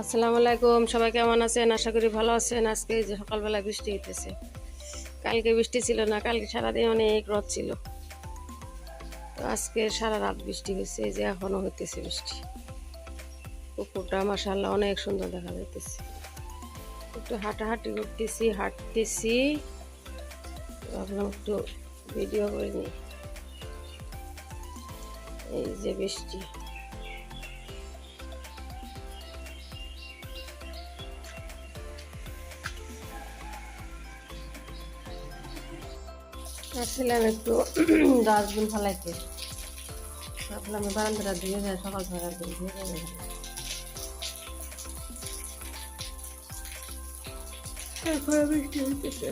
আসসালামু আলাইকুম, সবাই কেমন আছেন? আশা করি ভালো আছেন। আজকে যে সকালবেলা বৃষ্টি হইতেছে। কালকে বৃষ্টি ছিল না, কালকে সারাদিন অনেক রোদ ছিল। তো আজকে সারা রাত বৃষ্টি হয়েছে যে এখনও হইতেছে বৃষ্টি। পুকুরটা মাসাল্লাহ অনেক সুন্দর দেখা যাইতেছে। একটু হাঁটাহাঁটি করতেছি, হাঁটতেছি। ভাবলাম একটু ভিডিও করে নিই। এই যে বৃষ্টি। আসছিলাম একটু ডাস্টবিন ফালাইতে। ভাবলাম আমি বারান্দাটা ধুয়ে যায় সকাল সকাল ধুয়ে যাবে তারপরে বৃষ্টি হইতেছে?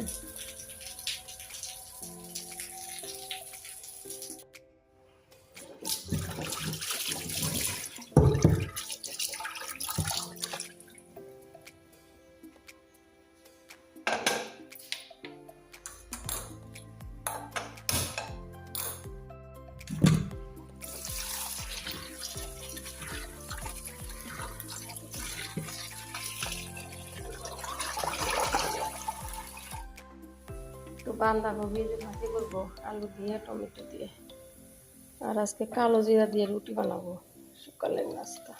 বাঁধাকপি ভাজি করব, আলু দিয়ে, টমেটো দিয়ে। আর আজকে কালো জিরা দিয়ে রুটি বানাবো সকালের নাস্তা।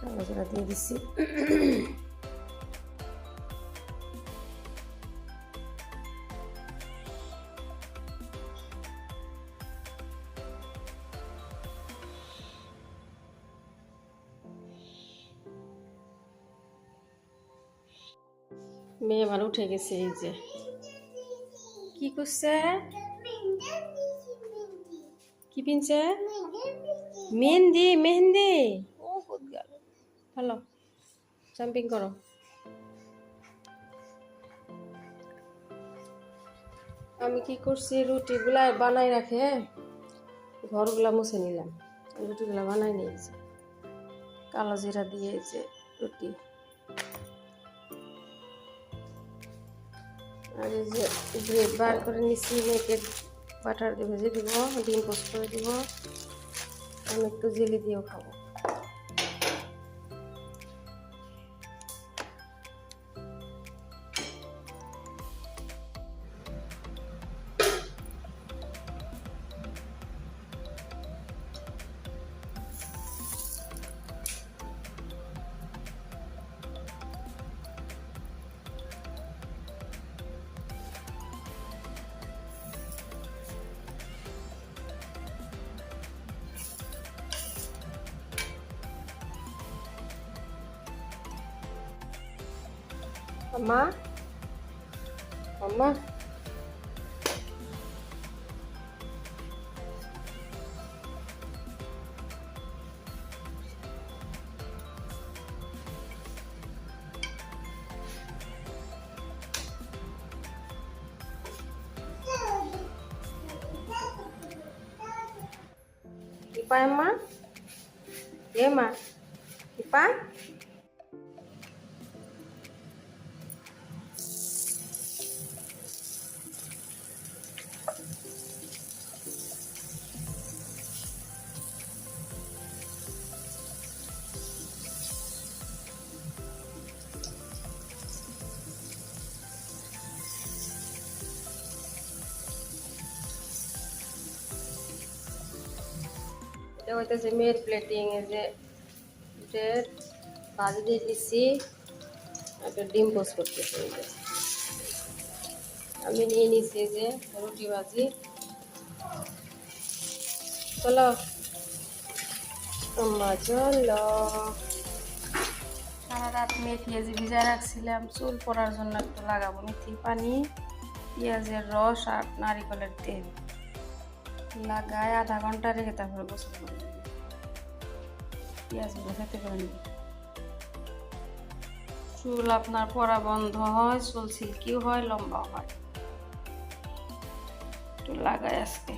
কালো জিরা দিয়ে মেয়ে আমার উঠে গেছে, এই যে। কি করছে? কি পিনছে? মেহেন্দি মেহেন্দি। ভালো। জাম্পিং করো। আমি কি করছি? রুটিগুলা বানাই রাখে ঘরগুলা মুছে নিলাম। রুটিগুলা বানাই নিয়েছি কালো জিরা দিয়ে যে রুটি। আর এই যে ব্রেড বার করে নিচ্ছি মেয়েকে বাটার দিয়ে ভেজে দিব, ডিম পোস্ট করে দিব। আমি একটু জেলি দিয়েও খাব। Mama. Mama. Ipa, Emma? Iya, Emma? Ipa? এটা হইতেছে মেয়ের প্লেটিং এই যে ব্রেড ভাজি দিয়ে দিচ্ছি একটা ডিম পোস্ট করতেছি আমি নিয়ে নিচ্ছি যে রুটি ভাজি। চলো। আম্মা চলো। সারা রাত মেথি যে ভিজায় রাখছিলাম, চুল পড়ার জন্য একটু লাগাবো মেথির পানি, পেঁয়াজের রস আর নারিকলের তেল। লাগায় আধা ঘণ্টা রেখে তারপরে গোসল করে। পেঁয়াজগুলো খেতে করে নিব চুল আপনার পড়া বন্ধ হয়, চুল সিল্কিও হয় লম্বা হয়। একটু লাগাই আজকে।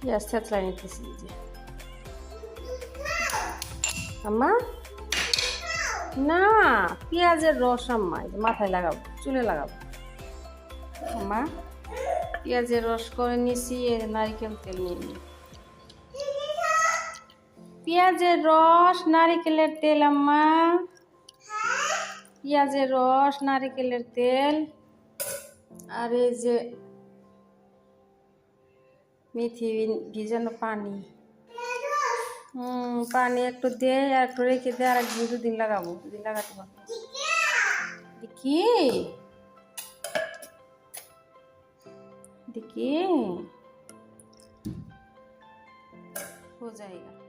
পেঁয়াজ থেতলাই নিতেছি যে। আম্মা? না পেঁয়াজের রস আম্মা যে মাথায় লাগাবো চুলে লাগাবো। আম্মা? পেঁয়াজের রস করে নিছি নারিকেল তেল নিয়ে নিই। পেঁয়াজের রস নারিকেলের তেল আম্মা। পেঁয়াজের রস নারিকেলের তেল। আর এই যে মেথি ভিজানো পানি। পানি একটু দে আর একটু রেখে দে আর একদিন দুদিন লাগাবো দুদিন লাগাতে পারবো দেখি দেখি हो जाएगा